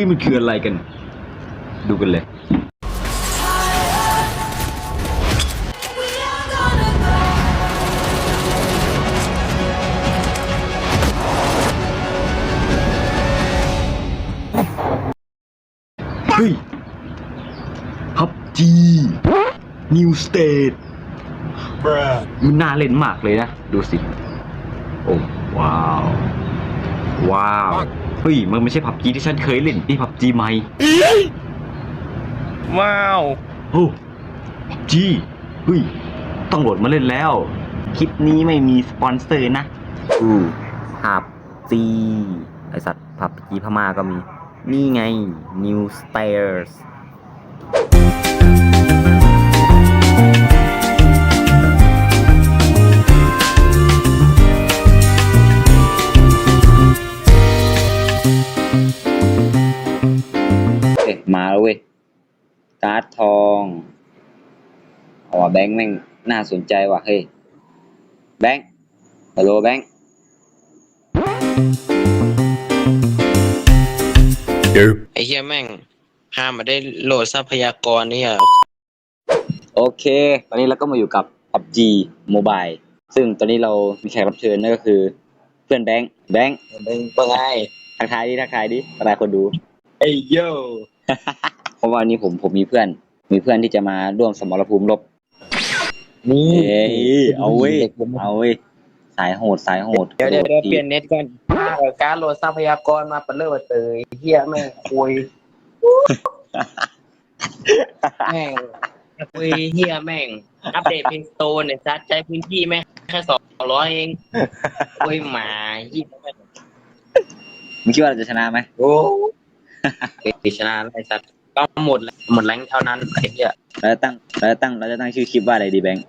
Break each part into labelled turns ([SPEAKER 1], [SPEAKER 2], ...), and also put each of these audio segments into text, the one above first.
[SPEAKER 1] ฮ้ยมันคืออะไรกัน ดูกันเลยเฮ้ยพับจีนิวสเตทมันน่าเล่นมากเลยนะ ดูสิ โอ้ว้าว ว้าว เฮ้ย มันไม่ใช่พับจีที่ฉันเคยเล่นนี่พับจีใหม่
[SPEAKER 2] ว้าว
[SPEAKER 1] โอ้พับจีเฮ้ยต้องโหลดมาเล่นแล้ว คลิปนี้ไม่มีสปอนเซอร์นะ
[SPEAKER 3] อือผับจีไอสัตว์ผับจีพม่าก็มี นี่ไง New Stairs
[SPEAKER 4] มาแล้วเว้ย การ์ดทองเอาว่ะแบงค์แม่งน่าสนใจว่ะเฮ้ย แบงค์ฮัลโหลแบงค์
[SPEAKER 2] ไอ้เฮียแม่งห้ามมาได้โหลดทรัพยากรนี่อะ
[SPEAKER 4] โอเค ตอนนี้เราก็มาอยู่กับ PUBG Mobile ซึ่งตอนนี้เรามีแขกรับเชิญนั่นก็คือเพื่อนแบงค์ แบงค์
[SPEAKER 2] เป็นเป็นไง
[SPEAKER 4] ทักทายดิทักทายดิทักทายคนดู
[SPEAKER 2] ไอ้โย
[SPEAKER 4] เพราะว่าวันนี้ผมผมมีเพื่อน มีเพื่อนที่จะมาร่วมสมรภูมิรบ
[SPEAKER 2] นี่
[SPEAKER 4] เอ้ยเอาเว้ยเอาเว้ยสายโหดสายโหด
[SPEAKER 2] เดี๋ยวเดี๋ยวเดี๋ยวเปลี่ยนเน็ตก่อนการโหลดทรัพยากรมาเปิดเลิศเตยเฮียแม่งคุยแม่งคุยเฮียแม่ง อัปเดตเพลงสโตนเนี่ยซัดใจพื้นที่แม่งแค่สองร้อยเองคุยหมาเฮียแม่ง
[SPEAKER 4] มึงคิดว่าเราจะชนะไหม
[SPEAKER 2] โอ้ ติชนะไอ้สัตว์ก็หมดแล้วหมดแรงเท่านั้นไอ้เหี้ย
[SPEAKER 4] เราจะตั้งเราจะตั้งเราจะตั้งชื่อคลิปว่าอะไรดีแบงค์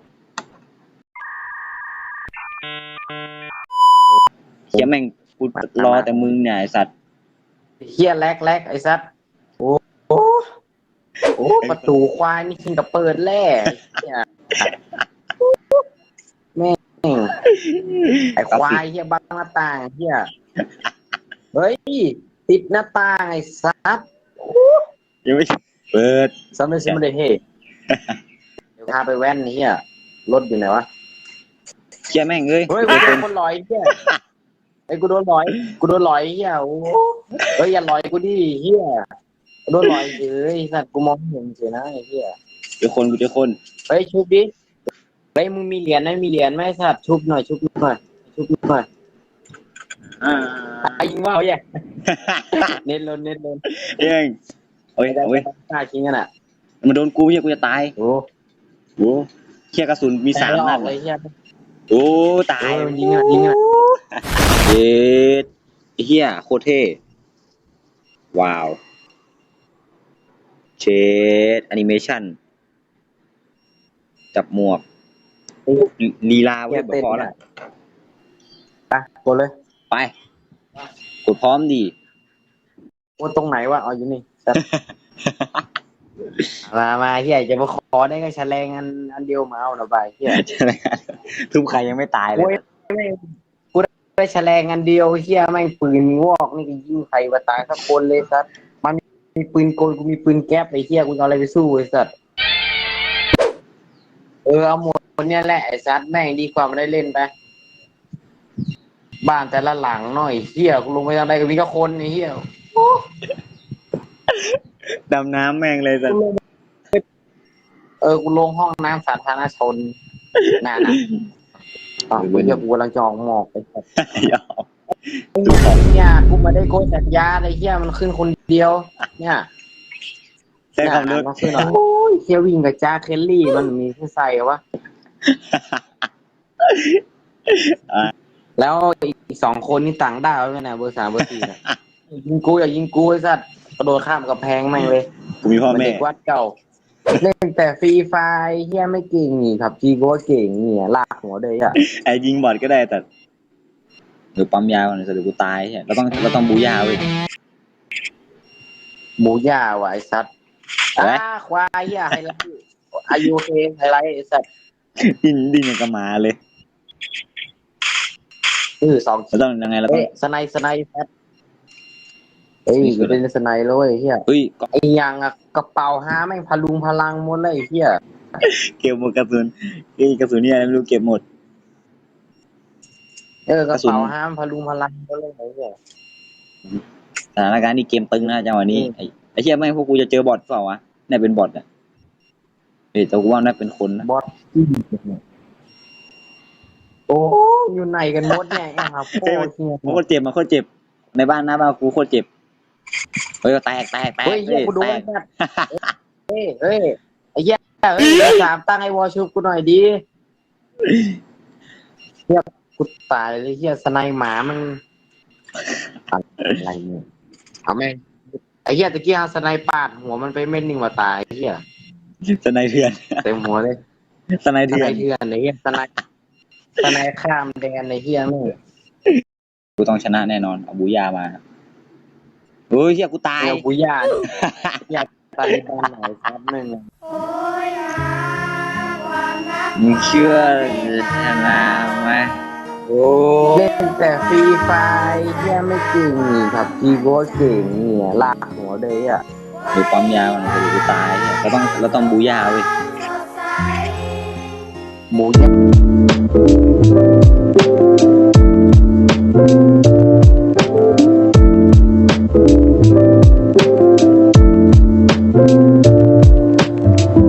[SPEAKER 4] เฮียแม่งกูรอแต่มึงเนี่ยไอ้สัตว์
[SPEAKER 2] เหี้ยแลกแลกไอ้สัตว์โอ้โหโอ้ประตูควายนี่คิงกับเปิดแล่เนี่ยแม่งไอ้ควายเหี้ยบังหน้าต่างเหี้ยเฮ้ย ติดหน้าต่างไอ้สัตว์
[SPEAKER 4] ยังไม่เปิด
[SPEAKER 2] สำเร็จสิไม่ได้เฮ้เดี๋ยวพาไปแว่นเหี้ยรถอยู่ไหนวะ
[SPEAKER 4] เฮียแม่งเอ้ย
[SPEAKER 2] เฮ้ยกูโดนคนลอยเฮียไอ้ยกูโดนลอย กูโดนลอยเฮียโอ้เฮ้ยอย่าลอยกูดิเฮียกูโดนลอยเฉยสัตว์กูมองไม่เห็นเฉยนะไอ้เฮีย
[SPEAKER 4] เจอคนกูเจอคน
[SPEAKER 2] เฮ้ยชุบดิเฮ้ยมึงมีเหรียญไหมมีเหรียญไหมสัตว์ชุบหน่อยชุบหน่อยชุบหน่อย
[SPEAKER 4] อ่า
[SPEAKER 2] ไอ้ยิงว่าวแย่เน้นลนเน้นลน
[SPEAKER 4] เอ้ยเอ้ย
[SPEAKER 2] ได้
[SPEAKER 4] เอาเว้ย
[SPEAKER 2] กล้าชิงกันอะ
[SPEAKER 4] มันโดนกูเฮียกูจะตาย
[SPEAKER 2] โอ้
[SPEAKER 4] โอ้เฮียกระสุนมีสามนัด
[SPEAKER 2] เลยเฮีย
[SPEAKER 4] โอ้ตาย
[SPEAKER 2] ยิงอะยิงอะ
[SPEAKER 4] เย็ดเฮียโคตรเท่ ว้าว เชดแอนิเมชั่น จับหมวกลีลา
[SPEAKER 2] เว้ย
[SPEAKER 4] ย
[SPEAKER 2] เต้น
[SPEAKER 4] พอละ
[SPEAKER 2] ไปกดเลย
[SPEAKER 4] ไป กดพร้อมดี
[SPEAKER 2] โอ้ตรงไหนวะเอาอยู่นี่สัตว์มามาเฮียจะมาขอได้ก็แฉลงอันอันเดียวมาเอาหน่อยไปเฮีย
[SPEAKER 4] ทุบใครยังไม่ตายเล
[SPEAKER 2] โอ้ย
[SPEAKER 4] ย
[SPEAKER 2] แม่งกูได้แฉลงอันเดียวเฮียแม่งปืนวอกนี่ก็ยิงใครมาตายสักคนเลยสัตว์มันมีปืนกลกูมีปืนแก๊ปไอ้เฮียกูจะเอาอะไรไปสู้ไอ้สัตว์เออเอาหมดคนเนี้ยแหละไอ้สัตว์แม่งดีกว่าไม่ได้เล่นไป บ้านแต่ละหลังหน่อยเฮียกูลงไปทำอะไรกับมีก็คนไอ้เฮีย
[SPEAKER 4] ดำน้ำแม่งเลยสัตว์
[SPEAKER 2] เออกูลงห้องน้ำสาธารณชนน่านะอ๋อกูจะกูกำลังจองหมอกไปสัตว์
[SPEAKER 4] ยอม
[SPEAKER 2] เนี่ยกูมาได้โกยสัญญาอะไรเฮียมันขึ้นคนเดียว เนี่ย
[SPEAKER 4] ใช้ความเร็ว
[SPEAKER 2] มันขึ้นเหรอโอ้ยเฮียวิ่งกับจ้าเคลลี่มันมีที่ใส่วะ แล้วอีกสองคนนี่ต่างดาวด้วยนะเบอร์สามเบอร์สี่นะยิงกูอย่ายิงกูไอ้สัตว์กระโดดข้ามกับแพงแม่งเลย
[SPEAKER 4] กูมีพ่อ
[SPEAKER 2] มัน
[SPEAKER 4] แม่
[SPEAKER 2] เด็กวัดเก่า เล่นแต่ฟรีไฟล์เฮียไม่เก่งนี่ครับจีก็ว่าเก่งเนี่ยลากหัวเลยอะ
[SPEAKER 4] ไอ้ยิงบอดก็ได้แต่เดี๋ยวปั๊มยาก่อนเดี๋ยวกูตายใช่เราต้องเราต้องบูยาเว้ย
[SPEAKER 2] หมูย่าว่ะไอ้สัตว์
[SPEAKER 4] อะไร
[SPEAKER 2] อ่าควายเฮียไฮไลท์อายุเคไฮไลท์ไอ้สัตว์
[SPEAKER 4] ดิ้นดิ้นอย่างกับหมาเลย
[SPEAKER 2] เออสอง
[SPEAKER 4] เราต้องยังไงเราต้อ
[SPEAKER 2] เอ้
[SPEAKER 4] ง
[SPEAKER 2] ยสไนด์สไนด์แซดเอ้ยกูเป็นสไนเลยไอ้เฮีย
[SPEAKER 4] เฮ้ยก็
[SPEAKER 2] ไอ้ยังอะกระเป๋าห้าแม่งพลุงพลังหมดเลยไอ้เฮีย
[SPEAKER 4] เก็บหมดกระสุนเฮ้ยกระสุนเนี่ยไม่รู้เก็บหมด
[SPEAKER 2] เออกระ
[SPEAKER 4] กระสุน
[SPEAKER 2] เป๋าห้ามพลุงพลังหมดเลยไอ้เฮีย
[SPEAKER 4] สถานการณ์นี้เกมตึงนะจังหวะนี้ไอ้ไอ้เชี่ยแม่งพวกกูจะเจอบอทเปล่าวะนี่เป็นบอทอะเฮ้ยแต่กูว่าน่าเป็นคนนะ
[SPEAKER 2] บอสโอ้ อยู่ไหนกันหมดเนี่ยไอ้ครับโอ้เฮีย
[SPEAKER 4] มันโคตรเจ็บมันโคตรเจ็บ ในบ้านหน้าบ้านกูโคตรเจ็บเฮ้ยแตกแตกแตก
[SPEAKER 2] เฮ้ยเฮียกูโด
[SPEAKER 4] แต
[SPEAKER 2] น
[SPEAKER 4] ก
[SPEAKER 2] แฟดเฮ้ยเฮ้ยไอ้เฮียเฮ้ยสามตั้งไอ้วอลชูกูหน่อยดิเฮียกูตายเลยเฮียสไนหมามันอะไรเนี่ยเอาแม่งไอ้เฮียตะกี้เอาสไนปาดหัวมันไปเม็ดหนึ่งว่าตายไอ้เฮีย
[SPEAKER 4] สไนเถื่อน
[SPEAKER 2] เต็มหัวเลย
[SPEAKER 4] สไน
[SPEAKER 2] ส
[SPEAKER 4] เถื่
[SPEAKER 2] ไน
[SPEAKER 4] อน
[SPEAKER 2] เถื่อนไอ้เฮียสไน สไนข้ามแดนไอ้เฮียแม่ง
[SPEAKER 4] กูต้องชนะแน่นอนเอาบูยามาเฮ้ยเฮียกูตาย
[SPEAKER 2] เดี๋ยวกูญาติอยากตาลิบันไหนครับหนึ่ง
[SPEAKER 4] มึงเชื่อชนะไหมโอ้
[SPEAKER 2] เล่นแต่ฟรีไฟเฮียไม่เก่งนี่ครับจีโบเก่งเนี่ยลากหัวเลยอะ
[SPEAKER 4] ดูปั๊มยามันเดี๋ยวกูตายเราต้องเราต้องบูยาเว้ย
[SPEAKER 2] หมูย่าง